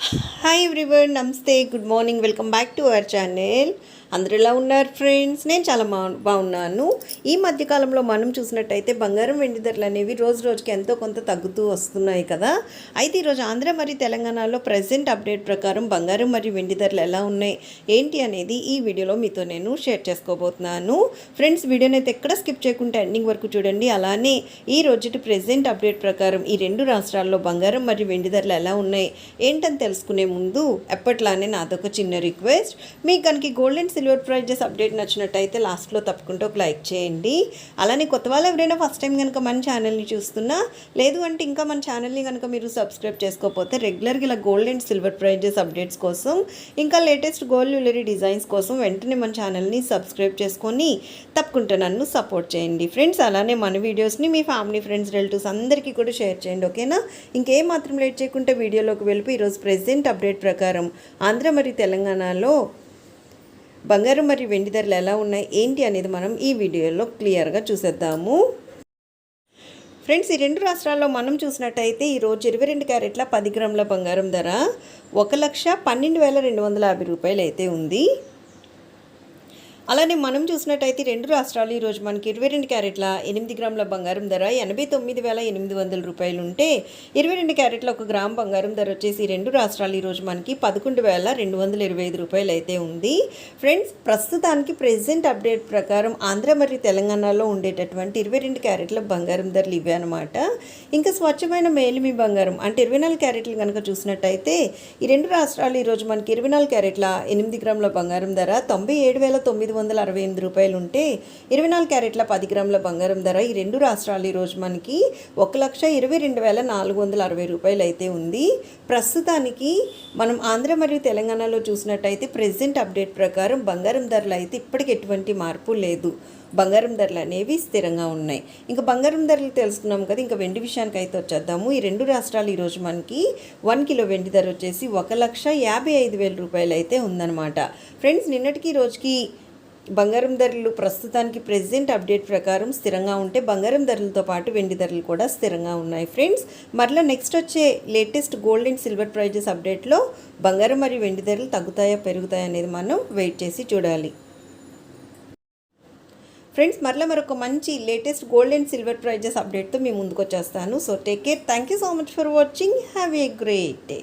Hi everyone ನಮಸ್ತೆ good morning welcome back to our channel అందరు ఎలా ఉన్నారు ఫ్రెండ్స్ నేను చాలా బా బాగున్నాను. ఈ మధ్యకాలంలో మనం చూసినట్టయితే బంగారం వెండి ధరలు అనేవి రోజు రోజుకి ఎంతో కొంత తగ్గుతూ వస్తున్నాయి కదా. అయితే ఈరోజు ఆంధ్ర మరియు తెలంగాణలో ప్రజెంట్ అప్డేట్ ప్రకారం బంగారం మరియు వెండి ధరలు ఎలా ఉన్నాయి? ఏంటి అనేది ఈ వీడియోలో మీతో నేను షేర్ చేసుకోబోతున్నాను. ఫ్రెండ్స్ వీడియోని అయితే ఎక్కడ స్కిప్ చేయకుండా ఎండింగ్ వరకు చూడండి. అలానే ఈ రోజుటి ప్రెజెంట్ అప్డేట్ ప్రకారం ఈ రెండు రాష్ట్రాల్లో బంగారం మరియు వెండి ధరలు ఎలా ఉన్నాయి ఏంటని తెలుసుకునే ముందు ఎప్పట్లానే నాదొక చిన్న రిక్వెస్ట్ మీకు కనుక gold and silver prices update నచ్చినట్టయితే లాస్ట్లో తప్పకుండా ఒక లైక్ చేయండి. అలానే కొత్త వాళ్ళు ఎవరైనా ఫస్ట్ టైం కనుక మన ఛానల్ని చూస్తున్నా లేదు అంటే ఇంకా మన ఛానల్ని కనుక మీరు సబ్స్క్రైబ్ చేసుకోకపోతే రెగ్యులర్గా ఇలా gold and silver prices updates కోసం ఇంకా లేటెస్ట్ గోల్డ్ జ్యువెలరీ డిజైన్స్ కోసం వెంటనే మన ఛానల్ని సబ్స్క్రైబ్ చేసుకొని తప్పకుండా నన్ను సపోర్ట్ చేయండి. ఫ్రెండ్స్ అలానే మన వీడియోస్ని మీ ఫ్యామిలీ ఫ్రెండ్స్ రిలేటివ్స్ అందరికీ కూడా షేర్ చేయండి ఓకేనా ఇంకేం మాత్రం లేట్ చేయకుండా వీడియోలోకి వెళ్ళిపోయి ఈరోజు ప్రెసెంట్ అప్డేట్ ప్రకారం ఆంధ్ర మరియు తెలంగాణలో బంగారం మరియు వెండి ధరలు ఎలా ఉన్నాయి ఏంటి అనేది మనం ఈ వీడియోలో క్లియర్గా చూసేద్దాము. ఫ్రెండ్స్ ఈ రెండు రాష్ట్రాల్లో మనం చూసినట్టయితే ఈరోజు ఇరవై రెండు క్యారెట్ల పది గ్రాముల బంగారం ధర ఒక లక్ష పన్నెండు వేల రెండు వందల యాభై రూపాయలు అయితే ఉంది. అలానే మనం చూసినట్టయితే రెండు రాష్ట్రాలు ఈరోజు మనకి ఇరవై రెండు క్యారెట్ల ఎనిమిది గ్రాముల బంగారం ధర ఎనభై తొమ్మిది వేల ఎనిమిది వందల రూపాయలు ఉంటే ఇరవై రెండు క్యారెట్ల ఒక గ్రామ్ బంగారం ధర వచ్చేసి రెండు రాష్ట్రాలు ఈరోజు మనకి పదకొండు వేల రెండు వందల ఇరవై ఐదు రూపాయలు అయితే ఉంది. ఫ్రెండ్స్ ప్రస్తుతానికి ప్రెసెంట్ అప్డేట్ ప్రకారం ఆంధ్ర మరియు తెలంగాణలో ఉండేటటువంటి ఇరవై రెండు క్యారెట్ల బంగారం ధరలు ఇవే అనమాట ఇంకా స్వచ్ఛమైన మేలిమి బంగారం అంటే ఇరవై నాలుగు క్యారెట్లు కనుక చూసినట్టయితే ఈ రెండు రాష్ట్రాలు ఈరోజు మనకి ఇరవై నాలుగు క్యారెట్ల ఎనిమిది గ్రాముల బంగారం ధర తొంభై ఏడు వేల తొమ్మిది ఐదు వందల అరవై ఎనిమిది రూపాయలు ఉంటే ఇరవై నాలుగు క్యారెట్ల పది గ్రాముల బంగారం ధర ఈ రెండు రాష్ట్రాలు ఈరోజు మనకి ఒక లక్ష ఇరవై రెండు వేల నాలుగు వందల అరవై రూపాయలు అయితే ఉంది. ప్రస్తుతానికి మనం ఆంధ్ర మరియు తెలంగాణలో చూసినట్టయితే ప్రెసెంట్ అప్డేట్ ప్రకారం బంగారం ధరలు అయితే ఇప్పటికి ఎటువంటి మార్పు లేదు. బంగారం ధరలు అనేవి స్థిరంగా ఉన్నాయి. ఇంకా బంగారం ధరలు తెలుసుకున్నాం కదా ఇంకా వెండి విషయానికి అయితే వచ్చేద్దాము. ఈ రెండు రాష్ట్రాలు ఈరోజు మనకి వన్ కిలో వెండి ధర వచ్చేసి ఒక లక్ష యాభై ఐదు వేల రూపాయలు అయితే ఉందన్నమాట. ఫ్రెండ్స్ నిన్నటికి రోజుకి బంగారం ధరలు ప్రస్తుతానికి ప్రెసెంట్ అప్డేట్ ప్రకారం స్థిరంగా ఉంటే బంగారం ధరలతో పాటు వెండి ధరలు కూడా స్థిరంగా ఉన్నాయి ఫ్రెండ్స్. మరలా నెక్స్ట్ వచ్చే latest gold and silver prices అప్డేట్లో బంగారం మరియు వెండి ధరలు తగ్గుతాయా పెరుగుతాయా అనేది మనం వెయిట్ చేసి చూడాలి. ఫ్రెండ్స్ మరలా మరొక మంచి latest gold and silver prices అప్డేట్తో మీ ముందుకు వచ్చేస్తాను. So take care thank you so much for watching have a great day